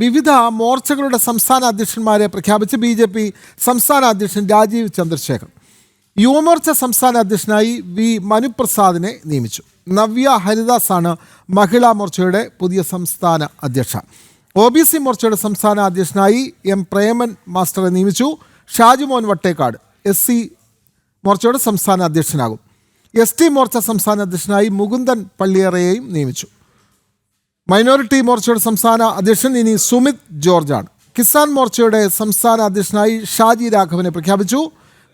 വിവിധ മോർച്ചകളുടെ സംസ്ഥാന അധ്യക്ഷന്മാരെ പ്രഖ്യാപിച്ച് ബി ജെ പി സംസ്ഥാന അധ്യക്ഷൻ രാജീവ് ചന്ദ്രശേഖർ. യുവമോർച്ച സംസ്ഥാന അധ്യക്ഷനായി വി മനുപ്രസാദിനെ നിയമിച്ചു. നവ്യ ഹരിദാസ് ആണ് മഹിളാ മോർച്ചയുടെ പുതിയ സംസ്ഥാന അധ്യക്ഷ. ഒ ബി സി മോർച്ചയുടെ സംസ്ഥാന അധ്യക്ഷനായി എം പ്രേമൻ മാസ്റ്ററെ നിയമിച്ചു. ഷാജുമോൻ വട്ടേക്കാട് എസ് സി മോർച്ചയുടെ സംസ്ഥാന അധ്യക്ഷനാകും. എസ് ടി മോർച്ച സംസ്ഥാന അധ്യക്ഷനായി മുകുന്ദൻ പള്ളിയറയെയും നിയമിച്ചു. മൈനോറിറ്റി മോർച്ചയുടെ സംസ്ഥാന അധ്യക്ഷൻ ഇനി സുമിത് ജോർജാണ്. കിസാൻ മോർച്ചയുടെ സംസ്ഥാന അധ്യക്ഷനായി ഷാജി രാഘവനെ പ്രഖ്യാപിച്ചു.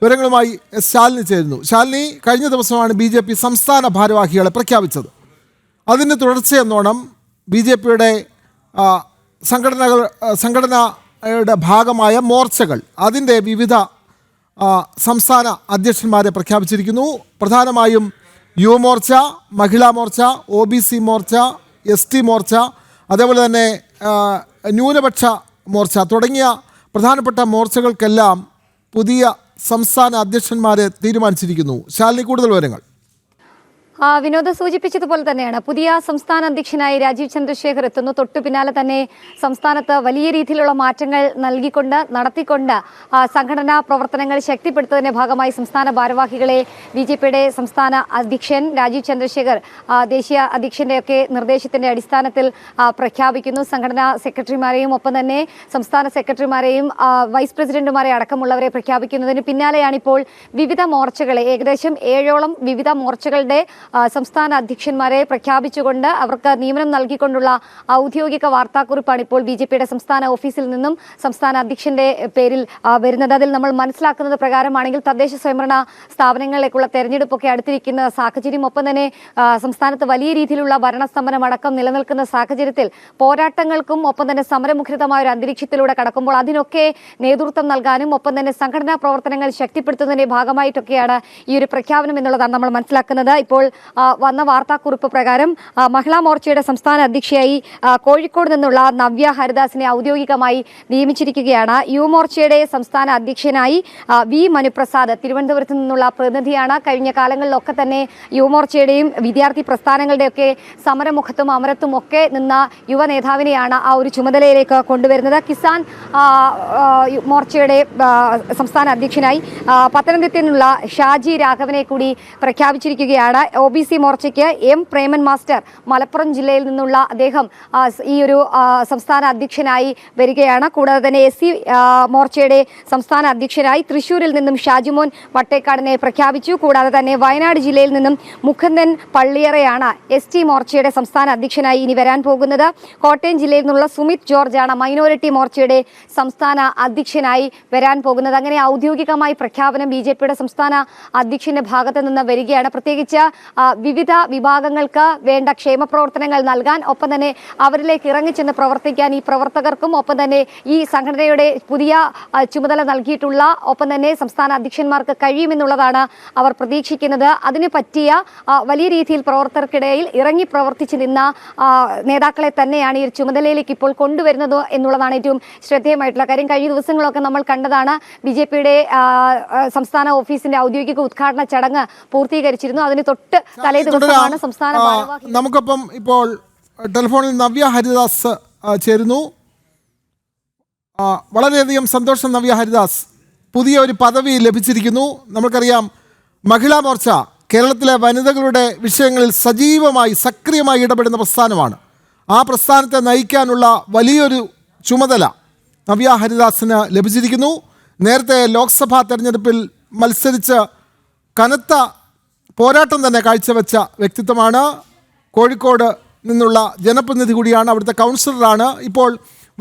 വിവരങ്ങളുമായി എസ് ശാലിനി ചേരുന്നു. ശാലിനി കഴിഞ്ഞ ദിവസമാണ് ബി ജെ പി സംസ്ഥാന ഭാരവാഹികളെ പ്രഖ്യാപിച്ചത്. അതിന് തുടർച്ചയെന്നോണം ബി ജെ പിയുടെ സംഘടനകൾ സംഘടനയുടെ ഭാഗമായ മോർച്ചകൾ അതിന്റെ വിവിധ സംസ്ഥാന അധ്യക്ഷന്മാരെ പ്രഖ്യാപിച്ചിരിക്കുന്നു. പ്രധാനമായും Yuva Morcha Mahila Morcha O B C Morcha S T Morcha അതേപോലെ തന്നെ ന്യൂനപക്ഷ മോർച്ച തുടങ്ങിയ പ്രധാനപ്പെട്ട മോർച്ചകൾക്കെല്ലാം പുതിയ സംസ്ഥാന അധ്യക്ഷന്മാരെ തീരുമാനിച്ചിരിക്കുന്നു. ശാലിനി കൂടുതൽ വിവരങ്ങൾ. വിനോദ് സൂചിപ്പിച്ചതുപോലെ തന്നെയാണ്. പുതിയ സംസ്ഥാന അധ്യക്ഷനായി രാജീവ് ചന്ദ്രശേഖർ എത്തുന്നു. തൊട്ടു പിന്നാലെ തന്നെ സംസ്ഥാനത്ത് വലിയ രീതിയിലുള്ള മാറ്റങ്ങൾ നൽകിക്കൊണ്ട് നടത്തിക്കൊണ്ട് സംഘടനാ പ്രവർത്തനങ്ങൾ ശക്തിപ്പെടുത്തുന്നതിന്റെ ഭാഗമായി സംസ്ഥാന ഭാരവാഹികളെ ബി ജെ പിയുടെ സംസ്ഥാന അധ്യക്ഷൻ രാജീവ് ചന്ദ്രശേഖർ ദേശീയ അധ്യക്ഷന്റെയൊക്കെ നിർദ്ദേശത്തിന്റെ അടിസ്ഥാനത്തിൽ പ്രഖ്യാപിക്കുന്നു. സംഘടനാ സെക്രട്ടറിമാരെയും ഒപ്പം തന്നെ സംസ്ഥാന സെക്രട്ടറിമാരെയും വൈസ് പ്രസിഡന്റുമാരെ അടക്കമുള്ളവരെ പ്രഖ്യാപിക്കുന്നതിന് പിന്നാലെയാണ് ഇപ്പോൾ വിവിധ മോർച്ചകളെ ഏകദേശം ഏഴോളം വിവിധ മോർച്ചകളുടെ സംസ്ഥാന അധ്യക്ഷന്മാരെ പ്രഖ്യാപിച്ചുകൊണ്ട് അവർക്ക് നിയമനം നൽകിക്കൊണ്ടുള്ള ഔദ്യോഗിക വാർത്താക്കുറിപ്പാണ് ഇപ്പോൾ ബി സംസ്ഥാന ഓഫീസിൽ നിന്നും സംസ്ഥാന അധ്യക്ഷന്റെ പേരിൽ വരുന്നത്. അതിൽ നമ്മൾ മനസ്സിലാക്കുന്നത് പ്രകാരമാണെങ്കിൽ തദ്ദേശ സ്വയംഭരണ സ്ഥാപനങ്ങളിലേക്കുള്ള തെരഞ്ഞെടുപ്പൊക്കെ അടുത്തിരിക്കുന്ന സാഹചര്യം ഒപ്പം തന്നെ സംസ്ഥാനത്ത് വലിയ രീതിയിലുള്ള ഭരണസ്തംഭനം അടക്കം നിലനിൽക്കുന്ന സാഹചര്യത്തിൽ പോരാട്ടങ്ങൾക്കും ഒപ്പം തന്നെ സമരമുഖരിതമായ ഒരു അന്തരീക്ഷത്തിലൂടെ കടക്കുമ്പോൾ അതിനൊക്കെ നേതൃത്വം നൽകാനും ഒപ്പം തന്നെ സംഘടനാ പ്രവർത്തനങ്ങൾ ശക്തിപ്പെടുത്തുന്നതിന്റെ ഭാഗമായിട്ടൊക്കെയാണ് ഈ ഒരു പ്രഖ്യാപനം എന്നുള്ളതാണ് നമ്മൾ മനസ്സിലാക്കുന്നത്. ഇപ്പോൾ വന്ന വാർത്താക്കുറിപ്പ് പ്രകാരം മഹിളാ മോർച്ചയുടെ സംസ്ഥാന അധ്യക്ഷയായി കോഴിക്കോട് നിന്നുള്ള നവ്യ ഹരിദാസിനെ ഔദ്യോഗികമായി നിയമിച്ചിരിക്കുകയാണ്. യു മോർച്ചയുടെ സംസ്ഥാന അധ്യക്ഷനായി വി മനുപ്രസാദ് തിരുവനന്തപുരത്ത് നിന്നുള്ള പ്രതിനിധിയാണ്. കഴിഞ്ഞ കാലങ്ങളിലൊക്കെ തന്നെ യു മോർച്ചയുടെയും വിദ്യാർത്ഥി പ്രസ്ഥാനങ്ങളുടെയൊക്കെ സമരമുഖത്തും അമരത്തും ഒക്കെ നിന്ന യുവ നേതാവിനെയാണ് ആ ഒരു ചുമതലയിലേക്ക് കൊണ്ടുവരുന്നത്. കിസാൻ മോർച്ചയുടെ സംസ്ഥാന അധ്യക്ഷനായി പത്തനംതിട്ടയിൽ നിന്നുള്ള ഷാജി രാഘവനെ കൂടി പ്രഖ്യാപിച്ചിരിക്കുകയാണ്. ഒ ബി സി മോർച്ചയ്ക്ക് എം പ്രേമൻ മാസ്റ്റർ മലപ്പുറം ജില്ലയിൽ നിന്നുള്ള അദ്ദേഹം ഈ ഒരു സംസ്ഥാന അധ്യക്ഷനായി വരികയാണ്. കൂടാതെ തന്നെ എസ് സി മോർച്ചയുടെ സംസ്ഥാന അധ്യക്ഷനായി തൃശൂരിൽ നിന്നും ഷാജിമോൻ വട്ടേക്കാടിനെ പ്രഖ്യാപിച്ചു. കൂടാതെ തന്നെ വയനാട് ജില്ലയിൽ നിന്നും മുഖന്ദൻ പള്ളിയറയാണ് എസ് ടി മോർച്ചയുടെ സംസ്ഥാന അധ്യക്ഷനായി ഇനി വരാൻ പോകുന്നത്. കോട്ടയം ജില്ലയിൽ നിന്നുള്ള സുമിത് ജോർജാണ് മൈനോറിറ്റി മോർച്ചയുടെ സംസ്ഥാന അധ്യക്ഷനായി വരാൻ പോകുന്നത്. അങ്ങനെ ഔദ്യോഗികമായി പ്രഖ്യാപനം ബി സംസ്ഥാന അധ്യക്ഷന്റെ ഭാഗത്ത് നിന്ന് വരികയാണ്. പ്രത്യേകിച്ച് വിവിധ വിഭാഗങ്ങൾക്ക് വേണ്ട ക്ഷേമ പ്രവർത്തനങ്ങൾ നൽകാൻ ഒപ്പം തന്നെ അവരിലേക്ക് ഇറങ്ങിച്ചെന്ന് പ്രവർത്തിക്കാൻ ഈ പ്രവർത്തകർക്കും ഒപ്പം തന്നെ ഈ സംഘടനയുടെ പുതിയ ചുമതല നൽകിയിട്ടുള്ള ഒപ്പം തന്നെ സംസ്ഥാന അധ്യക്ഷന്മാർക്ക് കഴിയുമെന്നുള്ളതാണ് അവർ പ്രതീക്ഷിക്കുന്നത്. അതിന് പറ്റിയ വലിയ രീതിയിൽ പ്രവർത്തകർക്കിടയിൽ ഇറങ്ങി പ്രവർത്തിച്ചു നിന്ന നേതാക്കളെ തന്നെയാണ് ഈ ചുമതലയിലേക്ക് ഇപ്പോൾ കൊണ്ടുവരുന്നത് എന്നുള്ളതാണ് ഏറ്റവും ശ്രദ്ധേയമായിട്ടുള്ള കാര്യം. കഴിഞ്ഞ ദിവസങ്ങളൊക്കെ നമ്മൾ കണ്ടതാണ് ബി സംസ്ഥാന ഓഫീസിന്റെ ഔദ്യോഗിക ഉദ്ഘാടന ചടങ്ങ് പൂർത്തീകരിച്ചിരുന്നു. അതിന് തൊട്ട് തലേ ദിവസമാണ്. സംസ്ഥാന നമുക്കൊപ്പം ഇപ്പോൾ ടെലിഫോണിൽ നവ്യ ഹരിദാസ് ചേരുന്നു. വളരെയധികം സന്തോഷം നവ്യ ഹരിദാസ്. പുതിയ ഒരു പദവി ലഭിച്ചിരിക്കുന്നു. നമുക്കറിയാം മഹിളാ മോർച്ച കേരളത്തിലെ വനിതകളുടെ വിഷയങ്ങളിൽ സജീവമായി സക്രിയമായി ഇടപെടുന്ന പ്രസ്ഥാനമാണ്. ആ പ്രസ്ഥാനത്തെ നയിക്കാനുള്ള വലിയൊരു ചുമതല നവ്യ ഹരിദാസിന് ലഭിച്ചിരിക്കുന്നു. നേരത്തെ ലോക്സഭാ തെരഞ്ഞെടുപ്പിൽ മത്സരിച്ച് കനത്ത പോരാട്ടം തന്നെ കാഴ്ചവെച്ച വ്യക്തിത്വമാണ്. കോഴിക്കോട് നിന്നുള്ള ജനപ്രതിനിധി കൂടിയാണ് അവിടുത്തെ കൗൺസിലറാണ്. ഇപ്പോൾ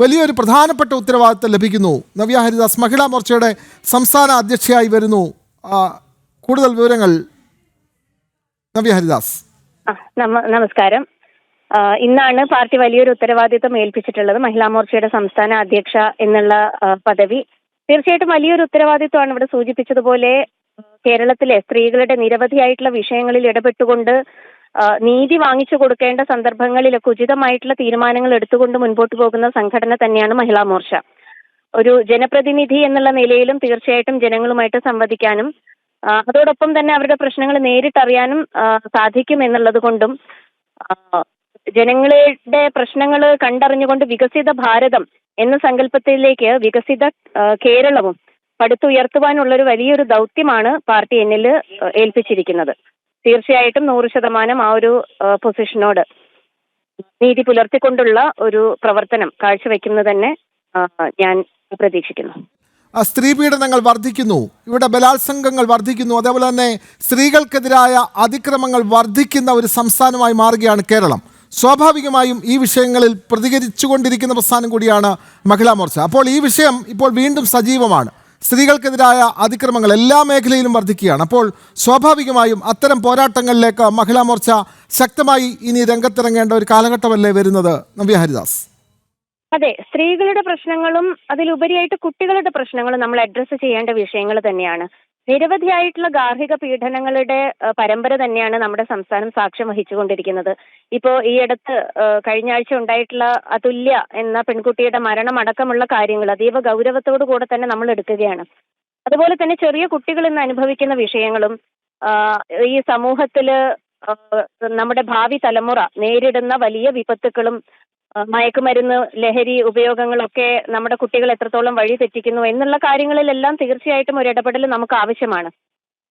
വലിയൊരു പ്രധാനപ്പെട്ട ഉത്തരവാദിത്തം ലഭിക്കുന്നു. നവ്യ ഹരിദാസ് മഹിളാ മോർച്ചയുടെ സംസ്ഥാന അധ്യക്ഷയായി വരുന്നു. കൂടുതൽ വിവരങ്ങൾ നവ്യ ഹരിദാസ്. നമസ്കാരം. ഇന്നാണ് പാർട്ടി വലിയൊരു ഉത്തരവാദിത്തം ഏൽപ്പിച്ചിട്ടുള്ളത് മഹിളാ മോർച്ചയുടെ സംസ്ഥാന അധ്യക്ഷ എന്നുള്ള പദവി. തീർച്ചയായിട്ടും വലിയൊരു ഉത്തരവാദിത്വമാണ് ഇവിടെ സൂചിപ്പിച്ചതുപോലെ കേരളത്തിലെ സ്ത്രീകളുടെ നിരവധിയായിട്ടുള്ള വിഷയങ്ങളിൽ ഇടപെട്ടുകൊണ്ട് നീതി വാങ്ങിച്ചു കൊടുക്കേണ്ട സന്ദർഭങ്ങളിലൊക്കെ ഉചിതമായിട്ടുള്ള തീരുമാനങ്ങൾ എടുത്തുകൊണ്ട് മുൻപോട്ട് പോകുന്ന സംഘടന തന്നെയാണ് മഹിളാ മോർച്ച. ഒരു ജനപ്രതിനിധി എന്നുള്ള നിലയിലും തീർച്ചയായിട്ടും ജനങ്ങളുമായിട്ട് സംവദിക്കാനും അതോടൊപ്പം തന്നെ അവരുടെ പ്രശ്നങ്ങൾ നേരിട്ടറിയാനും സാധിക്കും എന്നുള്ളത് കൊണ്ടും ജനങ്ങളുടെ പ്രശ്നങ്ങൾ കണ്ടറിഞ്ഞുകൊണ്ട് വികസിത ഭാരതം എന്ന സങ്കല്പത്തിലേക്ക് വികസിത കേരളവും പടുത്തുയർത്തുവാനുള്ള ഒരു വലിയൊരു ദൗത്യമാണ് പാർട്ടി എന്നിൽ ഏൽപ്പിച്ചിരിക്കുന്നത്. തീർച്ചയായിട്ടും നൂറ് ശതമാനം ആ ഒരു പൊസിഷനോട് നീതി പുലർത്തിക്കൊണ്ടുള്ള ഒരു പ്രവർത്തനം കാഴ്ചവെക്കുന്നത് തന്നെ ഞാൻ പ്രതീക്ഷിക്കുന്നു. സ്ത്രീ പീഡനങ്ങൾ വർദ്ധിക്കുന്നു. ഇവിടെ ബലാത്സംഗങ്ങൾ വർദ്ധിക്കുന്നു. അതേപോലെ തന്നെ സ്ത്രീകൾക്കെതിരായ അതിക്രമങ്ങൾ വർദ്ധിക്കുന്ന ഒരു സംസ്ഥാനമായി മാറുകയാണ് കേരളം. സ്വാഭാവികമായും ഈ വിഷയങ്ങളിൽ പ്രതികരിച്ചുകൊണ്ടിരിക്കുന്ന പ്രസ്ഥാനം കൂടിയാണ് മഹിളാ മോർച്ച. അപ്പോൾ ഈ വിഷയം ഇപ്പോൾ വീണ്ടും സജീവമാണ്. സ്ത്രീകൾക്കെതിരായ അതിക്രമങ്ങൾ എല്ലാ മേഖലയിലും വർദ്ധിക്കുകയാണ് അപ്പോൾ സ്വാഭാവികമായും അത്തരം പോരാട്ടങ്ങളിലേക്ക് മഹിളാ മോർച്ച ശക്തമായി ഇനി രംഗത്തിറങ്ങേണ്ട ഒരു കാലഘട്ടമല്ലേ വരുന്നത്? നവ്യ ഹരിദാസ്. അതെ സ്ത്രീകളുടെ പ്രശ്നങ്ങളും അതിലുപരിയായിട്ട് കുട്ടികളുടെ പ്രശ്നങ്ങളും നമ്മൾ അഡ്രസ്സ് ചെയ്യേണ്ട വിഷയങ്ങൾ തന്നെയാണ്. നിരവധിയായിട്ടുള്ള ഗാർഹിക പീഡനങ്ങളുടെ പരമ്പര തന്നെയാണ് നമ്മുടെ സംസ്ഥാനം സാക്ഷ്യം വഹിച്ചുകൊണ്ടിരിക്കുന്നത്. ഇപ്പോ ഈ അടുത്ത് കഴിഞ്ഞ ആഴ്ച ഉണ്ടായിട്ടുള്ള അതുല്യ എന്ന പെൺകുട്ടിയുടെ മരണം അടക്കമുള്ള കാര്യങ്ങൾ അതീവ ഗൗരവത്തോടു കൂടെ തന്നെ നമ്മൾ എടുക്കുകയാണ്. അതുപോലെ തന്നെ ചെറിയ കുട്ടികൾ ഇന്ന് അനുഭവിക്കുന്ന വിഷയങ്ങളും ഈ സമൂഹത്തിൽ നമ്മുടെ ഭാവി തലമുറ നേരിടുന്ന വലിയ വിപത്തുക്കളും മയക്കുമരുന്ന് ലഹരി ഉപയോഗങ്ങളൊക്കെ നമ്മുടെ കുട്ടികൾ എത്രത്തോളം വഴി തെറ്റിക്കുന്നു എന്നുള്ള കാര്യങ്ങളിലെല്ലാം തീർച്ചയായിട്ടും ഒരു ഇടപെടൽ നമുക്ക് ആവശ്യമാണ്.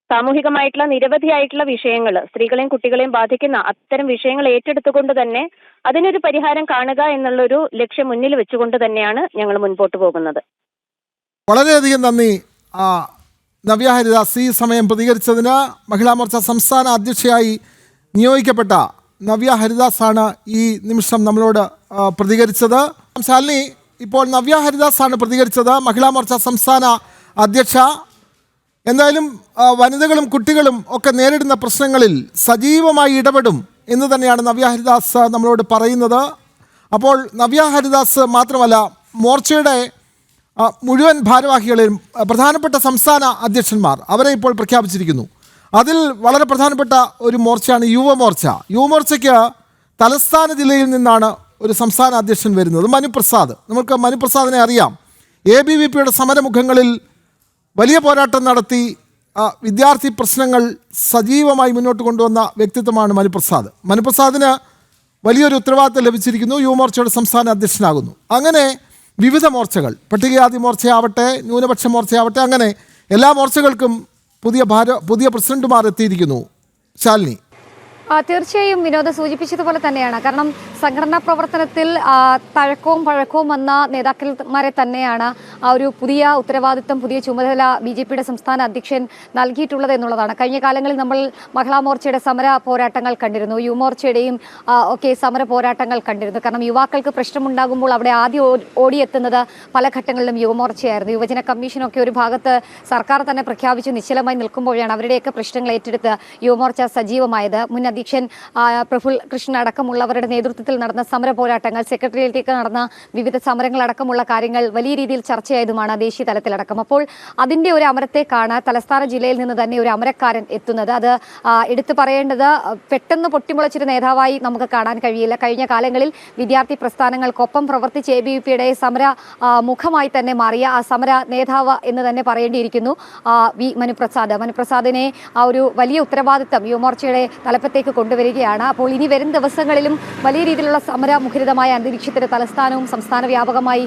സാമൂഹികമായിട്ടുള്ള നിരവധിയായിട്ടുള്ള വിഷയങ്ങൾ സ്ത്രീകളെയും കുട്ടികളെയും ബാധിക്കുന്ന അത്തരം വിഷയങ്ങൾ ഏറ്റെടുത്തുകൊണ്ട് തന്നെ അതിനൊരു പരിഹാരം കാണുക എന്നുള്ളൊരു ലക്ഷ്യം മുന്നിൽ വെച്ചുകൊണ്ട് തന്നെയാണ് ഞങ്ങൾ മുൻപോട്ട് പോകുന്നത്. വളരെയധികം നന്ദി. നവ്യ ഹരിദാസ് ഈ സമയം പ്രതികരിച്ചതിന് മഹിളാ മോർച്ച സംസ്ഥാന അധ്യക്ഷയായി നിയോഗിക്കപ്പെട്ട നവ്യ ഹരിദാസ് ആണ് ഈ നിമിഷം നമ്മളോട് പ്രതികരിച്ചത്. ശാലിനി ഇപ്പോൾ നവ്യ ഹരിദാസ് ആണ് പ്രതികരിച്ചത്. മഹിളാ മോർച്ച സംസ്ഥാന അധ്യക്ഷ. എന്തായാലും വനിതകളും കുട്ടികളും ഒക്കെ നേരിടുന്ന പ്രശ്നങ്ങളിൽ സജീവമായി ഇടപെടും എന്ന് തന്നെയാണ് നവ്യ ഹരിദാസ് നമ്മളോട് പറയുന്നത്. അപ്പോൾ നവ്യ ഹരിദാസ് മാത്രമല്ല മോർച്ചയുടെ മുഴുവൻ ഭാരവാഹികളെയും പ്രധാനപ്പെട്ട സംസ്ഥാന അധ്യക്ഷന്മാർ അവരെ ഇപ്പോൾ പ്രഖ്യാപിച്ചിരിക്കുന്നു. അതിൽ വളരെ പ്രധാനപ്പെട്ട ഒരു മോർച്ചയാണ് യുവമോർച്ച. യുവമോർച്ചയ്ക്ക് തലസ്ഥാന ജില്ലയിൽ നിന്നാണ് ഒരു സംസ്ഥാന അധ്യക്ഷൻ വരുന്നത് മനുപ്രസാദ്. നമുക്ക് മനുപ്രസാദിനെ അറിയാം. എ ബി വി പിയുടെ സമരമുഖങ്ങളിൽ വലിയ പോരാട്ടം നടത്തി വിദ്യാർത്ഥി പ്രശ്നങ്ങൾ സജീവമായി മുന്നോട്ട് കൊണ്ടുവന്ന വ്യക്തിത്വമാണ് മനുപ്രസാദ്. മനുപ്രസാദിന് വലിയൊരു ഉത്തരവാദിത്തം ലഭിച്ചിരിക്കുന്നു യുവമോർച്ചയുടെ സംസ്ഥാന അധ്യക്ഷനാകുന്നു. അങ്ങനെ വിവിധ മോർച്ചകൾ പട്ടികജാതി മോർച്ചയാവട്ടെ ന്യൂനപക്ഷ മോർച്ചയാവട്ടെ അങ്ങനെ എല്ലാ മോർച്ചകൾക്കും പുതിയ ഭാര പുതിയ പ്രസിഡന്റുമാർ എത്തിയിരിക്കുന്നു. ശാലിനി. തീർച്ചയായും വിനോദ സൂചിപ്പിച്ചതുപോലെ തന്നെയാണ്. കാരണം സംഘടനാ പ്രവർത്തനത്തിൽ തഴക്കവും പഴക്കവും വന്ന നേതാക്കന്മാരെ തന്നെയാണ് ആ ഒരു പുതിയ ഉത്തരവാദിത്വം പുതിയ ചുമതല ബി ജെ പിയുടെ സംസ്ഥാന അധ്യക്ഷൻ നൽകിയിട്ടുള്ളത് എന്നുള്ളതാണ്. കഴിഞ്ഞ കാലങ്ങളിൽ നമ്മൾ മഹിളാ മോർച്ചയുടെ സമര പോരാട്ടങ്ങൾ കണ്ടിരുന്നു. യുവമോർച്ചയുടെയും ഒക്കെ സമര പോരാട്ടങ്ങൾ കണ്ടിരുന്നു. കാരണം യുവാക്കൾക്ക് പ്രശ്നമുണ്ടാകുമ്പോൾ അവിടെ ആദ്യം ഓടിയെത്തുന്നത് പല ഘട്ടങ്ങളിലും യുവമോർച്ചയായിരുന്നു യുവജന കമ്മീഷനൊക്കെ ഒരു ഭാഗത്ത് സർക്കാർ തന്നെ പ്രഖ്യാപിച്ച് നിശ്ചലമായി നിൽക്കുമ്പോഴാണ് അവരുടെയൊക്കെ പ്രശ്നങ്ങൾ ഏറ്റെടുത്ത് യുവമോർച്ച സജീവമായത്. മുൻ അധ്യക്ഷൻ പ്രഫുൽ കൃഷ്ണൻ അടക്കമുള്ളവരുടെ നേതൃത്വത്തിൽ നടന്ന സമര പോരാട്ടങ്ങൾ സെക്രട്ടേറിയറ്റിലേക്ക് നടന്ന വിവിധ സമരങ്ങളടക്കമുള്ള കാര്യങ്ങൾ വലിയ രീതിയിൽ ചർച്ചയായതുമാണ് ദേശീയ തലത്തിലടക്കം. അപ്പോൾ അതിന്റെ ഒരു അമരത്തേക്കാണ് തലസ്ഥാന ജില്ലയിൽ നിന്ന് തന്നെ ഒരു അമരക്കാരൻ എത്തുന്നത്. അത് എടുത്തു പറയേണ്ടത് പെട്ടെന്ന് പൊട്ടിമുളച്ചൊരു നേതാവായി നമുക്ക് കാണാൻ കഴിയില്ല. കഴിഞ്ഞ കാലങ്ങളിൽ വിദ്യാർത്ഥി പ്രസ്ഥാനങ്ങൾക്കൊപ്പം പ്രവർത്തിച്ച് എ ബി വി പിയുടെ സമര മുഖമായി തന്നെ മാറിയ ആ സമര നേതാവ് എന്ന് തന്നെ പറയേണ്ടിയിരിക്കുന്നു വി. മനുപ്രസാദ്. മനുപ്രസാദിനെ ആ ഒരു വലിയ ഉത്തരവാദിത്തം യുവമോർച്ചയുടെ തലപ്പത്തേക്ക് കൊണ്ടുവരികയാണ്. അപ്പോൾ ഇനി വരും ദിവസങ്ങളിലും വലിയ രീതിയിലുള്ള സമര മുഖരിതമായ അന്തരീക്ഷത്തിന്റെ തലസ്ഥാനവും സംസ്ഥാന വ്യാപകമായി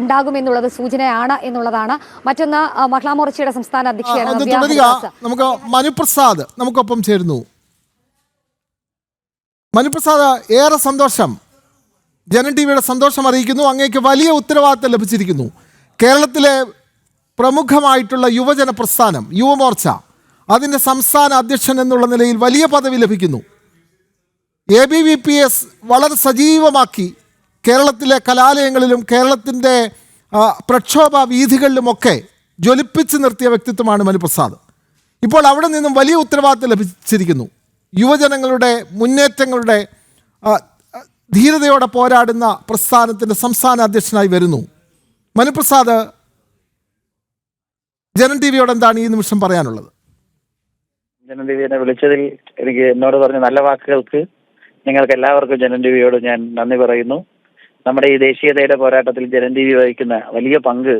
ഉണ്ടാകുമെന്നുള്ളത് സൂചനയാണ് എന്നുള്ളതാണ്. മറ്റൊന്ന് മഹിളാ മോർച്ചയുടെ സംസ്ഥാന അധ്യക്ഷനാണ് അധ്യക്ഷയാണ്. നമുക്ക് മനുപ്രസാദ് നമുക്കൊപ്പം ചേരുന്നു. മനുപ്രസാദ് ഏറെ സന്തോഷം. ജനൻ ടി വിയുടെ സന്തോഷം അറിയിക്കുന്നു. അങ്ങേക്ക് വലിയ ഉത്തരവാദിത്തം ലഭിച്ചിരിക്കുന്നു. കേരളത്തിലെ പ്രമുഖമായിട്ടുള്ള യുവജന പ്രസ്ഥാനം യുവമോർച്ച അതിന്റെ സംസ്ഥാന അധ്യക്ഷൻ എന്നുള്ള നിലയിൽ വലിയ പദവി ലഭിക്കുന്നു. A B V P S വളരെ സജീവമാക്കി കേരളത്തിലെ കലാലയങ്ങളിലും കേരളത്തിന്റെ പ്രക്ഷോഭ വീഥികളിലുമൊക്കെ ജ്വലിപ്പിച്ച് നിർത്തിയ വ്യക്തിത്വമാണ് മനുപ്രസാദ്. ഇപ്പോൾ അവിടെ നിന്നും വലിയ ഉത്തരവാദിത്തം ലഭിച്ചിരിക്കുന്നു. യുവജനങ്ങളുടെ മുന്നേറ്റങ്ങളുടെ ധീരതയോടെ പോരാടുന്ന പ്രസ്ഥാനത്തിന്റെ സംസ്ഥാന അധ്യക്ഷനായി വരുന്നു. മനുപ്രസാദ് ജനൻ ടി വിയോട് എന്താണ് ഈ നിമിഷം പറയാനുള്ളത്? ജനൻ ടിവിയെ വിളിച്ചതിൽ എനിക്ക് എന്നോട് പറഞ്ഞ നല്ല വാക്കുകൾക്ക് നിങ്ങൾക്ക് എല്ലാവർക്കും ടിവിയോട് ഞാൻ നന്ദി പറയുന്നു. നമ്മുടെ ഈ ദേശീയതയുടെ പോരാട്ടത്തിൽ ജനന്തിവി വഹിക്കുന്ന വലിയ പങ്ക്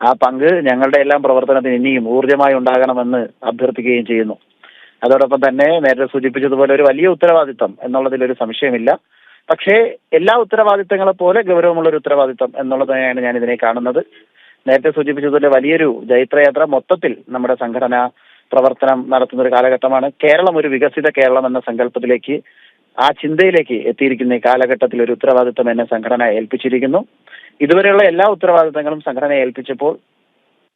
ആ പങ്ക് ഞങ്ങളുടെ എല്ലാം പ്രവർത്തനത്തിന് ഇനിയും ഊർജമായി ഉണ്ടാകണമെന്ന് അഭ്യർത്ഥിക്കുകയും ചെയ്യുന്നു. അതോടൊപ്പം തന്നെ നേരത്തെ സൂചിപ്പിച്ചതുപോലെ ഒരു വലിയ ഉത്തരവാദിത്തം എന്നുള്ളതിൽ ഒരു സംശയമില്ല. പക്ഷേ എല്ലാ ഉത്തരവാദിത്തങ്ങളെ പോലെ ഗൗരവമുള്ള ഒരു ഉത്തരവാദിത്തം എന്നുള്ളത് തന്നെയാണ് ഞാൻ ഇതിനെ കാണുന്നത്. നേരത്തെ സൂചിപ്പിച്ചതുപോലെ വലിയൊരു ജൈത്രയാത്ര മൊത്തത്തിൽ നമ്മുടെ സംഘടന പ്രവർത്തനം നടത്തുന്ന ഒരു കാലഘട്ടമാണ്. കേരളം ഒരു വികസിത കേരളം എന്ന സങ്കല്പത്തിലേക്ക് ആ ചിന്തയിലേക്ക് എത്തിയിരിക്കുന്ന ഈ കാലഘട്ടത്തിൽ ഒരു ഉത്തരവാദിത്തം എന്നെ സംഘടന ഏൽപ്പിച്ചിരിക്കുന്നു. ഇതുവരെയുള്ള എല്ലാ ഉത്തരവാദിത്തങ്ങളും സംഘടന ഏൽപ്പിച്ചപ്പോൾ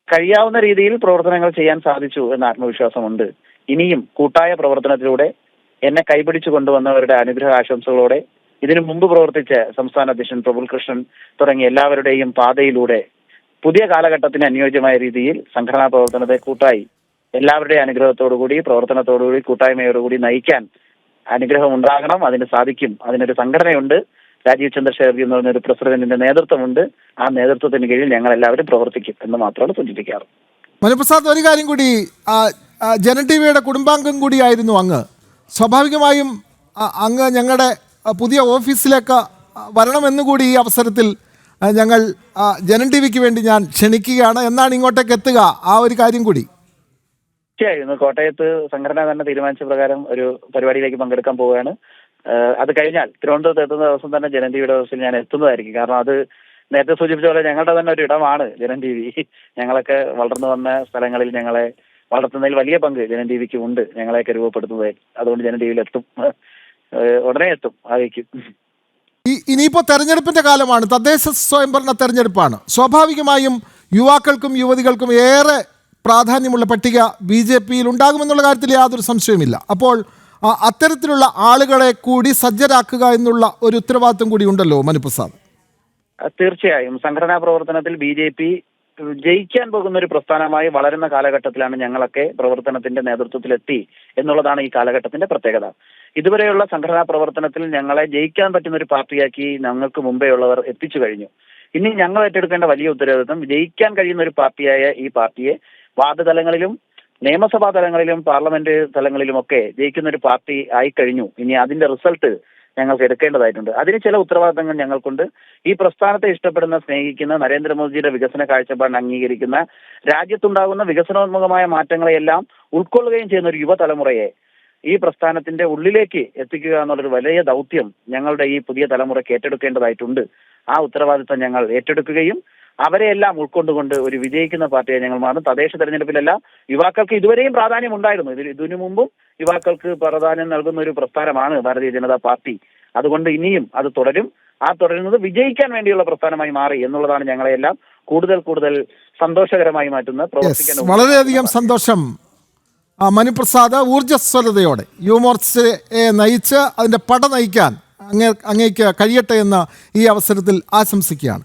കഴിയാവുന്ന രീതിയിൽ പ്രവർത്തനങ്ങൾ ചെയ്യാൻ സാധിച്ചു എന്ന ആത്മവിശ്വാസമുണ്ട്. ഇനിയും കൂട്ടായ പ്രവർത്തനത്തിലൂടെ എന്നെ കൈപിടിച്ചു കൊണ്ടുവന്നവരുടെ അനുഗ്രഹ ആശംസകളോടെ ഇതിനു മുമ്പ് പ്രവർത്തിച്ച സംസ്ഥാന അധ്യക്ഷൻ പ്രഫുൽ കൃഷ്ണൻ തുടങ്ങിയ എല്ലാവരുടെയും പാതയിലൂടെ പുതിയ കാലഘട്ടത്തിന് അനുയോജ്യമായ രീതിയിൽ സംഘടനാ പ്രവർത്തനത്തെ കൂട്ടായി എല്ലാവരുടെയും അനുഗ്രഹത്തോടുകൂടി പ്രവർത്തനത്തോടുകൂടി കൂട്ടായ്മയോടുകൂടി നയിക്കാൻ അനുഗ്രഹം ഉണ്ടാകണം അതിന് സാധിക്കും. അതിനൊരു സംഘടനയുണ്ട്. രാജീവ് ചന്ദ്രശേഖർജി എന്ന് പറഞ്ഞ ഒരു പ്രസിഡന്റിന്റെ നേതൃത്വമുണ്ട്. ആ നേതൃത്വത്തിന് കീഴിൽ ഞങ്ങൾ എല്ലാവരും പ്രവർത്തിക്കും എന്ന് മാത്രമാണ് സൂചിപ്പിക്കാറ്. മനുപ്രസാദ് ഒരു കാര്യം കൂടി ജന ടി വിയുടെ കുടുംബാംഗം കൂടിയായിരുന്നു അങ്ങ്. സ്വാഭാവികമായും അങ്ങ് ഞങ്ങളുടെ പുതിയ ഓഫീസിലേക്ക് വരണമെന്നുകൂടി വരണമെന്ന് കൂടി ഈ അവസരത്തിൽ ഞങ്ങൾ ജനൻ ടി വിക്ക് വേണ്ടി ഞാൻ ക്ഷണിക്കുകയാണ്. എന്നാണ് ഇങ്ങോട്ടേക്ക് എത്തുക. ആ ഒരു കാര്യം കൂടി. തീർച്ചയായും കോട്ടയത്ത് സംഘടന തന്നെ തീരുമാനിച്ച പ്രകാരം ഒരു പരിപാടിയിലേക്ക് പങ്കെടുക്കാൻ പോവുകയാണ്. അത് കഴിഞ്ഞാൽ തിരുവനന്തപുരത്ത് എത്തുന്ന ദിവസം തന്നെ ജനന്തിയുടെ ദിവസത്തിൽ ദിവസം ഞാൻ എത്തുന്നതായിരിക്കും. കാരണം അത് നേരത്തെ സൂചിപ്പിച്ച പോലെ ഞങ്ങളുടെ തന്നെ ഒരു ഇടമാണ് ജനം ടി വി ഞങ്ങളൊക്കെ വളർന്നു വന്ന സ്ഥലങ്ങളിൽ ഞങ്ങളെ വളർത്തുന്നതിൽ വലിയ പങ്ക് ജനം ടി വിക്ക് ഉണ്ട്. ഞങ്ങളെയൊക്കെ രൂപപ്പെടുത്തുന്നത് അതുകൊണ്ട് ജനം ടി വിയിൽ എത്തും ഉടനെ എത്തും. ആയിരിക്കും ഇനിയിപ്പോ തെരഞ്ഞെടുപ്പിന്റെ കാലമാണ്. തദ്ദേശ സ്വയംഭരണ തെരഞ്ഞെടുപ്പാണ്. സ്വാഭാവികമായും യുവാക്കൾക്കും യുവതികൾക്കും ഏറെ പ്രാധാന്യമുള്ള പട്ടിക ബി ജെ പിയിൽ ഉണ്ടാകുമെന്നുള്ള കാര്യത്തിൽ യാതൊരു സംശയവുമില്ല. അപ്പോൾ അത്തരത്തിലുള്ള ആളുകളെ കൂടി സജ്ജരാക്കുക എന്നുള്ള ഒരു ഉത്തരവാദിത്വം കൂടി ഉണ്ടല്ലോ മനുപ്രസാദ്? തീർച്ചയായും. സംഘടനാ പ്രവർത്തനത്തിൽ ബി ജെ പി ജയിക്കാൻ പോകുന്ന ഒരു പ്രസ്ഥാനമായി വളരുന്ന കാലഘട്ടത്തിലാണ് ഞങ്ങളൊക്കെ പ്രവർത്തനത്തിന്റെ നേതൃത്വത്തിലെത്തി എന്നുള്ളതാണ് ഈ കാലഘട്ടത്തിന്റെ പ്രത്യേകത. ഇതുവരെയുള്ള സംഘടനാ പ്രവർത്തനത്തിൽ ഞങ്ങളെ ജയിക്കാൻ പറ്റുന്ന ഒരു പാർട്ടിയാക്കി ഞങ്ങൾക്ക് മുമ്പേ ഉള്ളവർ എത്തിച്ചു കഴിഞ്ഞു. ഇനി ഞങ്ങൾ ഏറ്റെടുക്കേണ്ട വലിയ ഉത്തരവാദിത്വം ജയിക്കാൻ കഴിയുന്ന ഒരു പാർട്ടിയായ ഈ പാർട്ടിയെ വാർഡ് തലങ്ങളിലും നിയമസഭാ തലങ്ങളിലും പാർലമെന്റ് തലങ്ങളിലും ഒക്കെ ജയിക്കുന്ന ഒരു പാർട്ടി ആയി കഴിഞ്ഞു ഇനി അതിന്റെ റിസൾട്ട് ഞങ്ങൾക്ക് എടുക്കേണ്ടതായിട്ടുണ്ട്. അതിന് ചില ഉത്തരവാദിത്തങ്ങൾ ഞങ്ങൾക്കുണ്ട്. ഈ പ്രസ്ഥാനത്തെ ഇഷ്ടപ്പെടുന്ന സ്നേഹിക്കുന്ന നരേന്ദ്രമോദിയുടെ വികസന കാഴ്ചപ്പാടിന് അംഗീകരിക്കുന്ന രാജ്യത്തുണ്ടാകുന്ന വികസനോന്മുഖമായ മാറ്റങ്ങളെയെല്ലാം ഉൾക്കൊള്ളുകയും ചെയ്യുന്ന ഒരു യുവതലമുറയെ ഈ പ്രസ്ഥാനത്തിന്റെ ഉള്ളിലേക്ക് എത്തിക്കുക എന്നുള്ളൊരു വലിയ ദൗത്യം ഞങ്ങളുടെ ഈ പുതിയ തലമുറയ്ക്ക് ഏറ്റെടുക്കേണ്ടതായിട്ടുണ്ട്. ആ ഉത്തരവാദിത്തം ഞങ്ങൾ ഏറ്റെടുക്കുകയും അവരെയെല്ലാം ഉൾക്കൊണ്ടുകൊണ്ട് ഒരു വിജയിക്കുന്ന പാർട്ടിയെ ഞങ്ങൾ മാറും തദ്ദേശ തെരഞ്ഞെടുപ്പിലെല്ലാം യുവാക്കൾക്ക് ഇതുവരെയും പ്രാധാന്യം ഉണ്ടായിരുന്നു ഇതിൽ ഇതിനു മുമ്പും യുവാക്കൾക്ക് പ്രാധാന്യം നൽകുന്ന ഒരു പ്രസ്ഥാനമാണ് ഭാരതീയ ജനതാ പാർട്ടി. അതുകൊണ്ട് ഇനിയും അത് തുടരും. ആ തുടരുന്നത് വിജയിക്കാൻ വേണ്ടിയുള്ള പ്രസ്ഥാനമായി മാറി എന്നുള്ളതാണ് ഞങ്ങളെയെല്ലാം കൂടുതൽ കൂടുതൽ സന്തോഷകരമായി മാറ്റുന്ന പ്രവർത്തിക്കാൻ വളരെയധികം സന്തോഷം. ആ, മനുപ്രസാദ് ഊർജസ്വലതയോടെ യുവമോർച്ചയെ നയിച്ച് അതിന്റെ പട നയിക്കാൻ അങ്ങേ അങ്ങേക്ക് കഴിയട്ടെ എന്ന് ഈ അവസരത്തിൽ ആശംസിക്കുകയാണ്.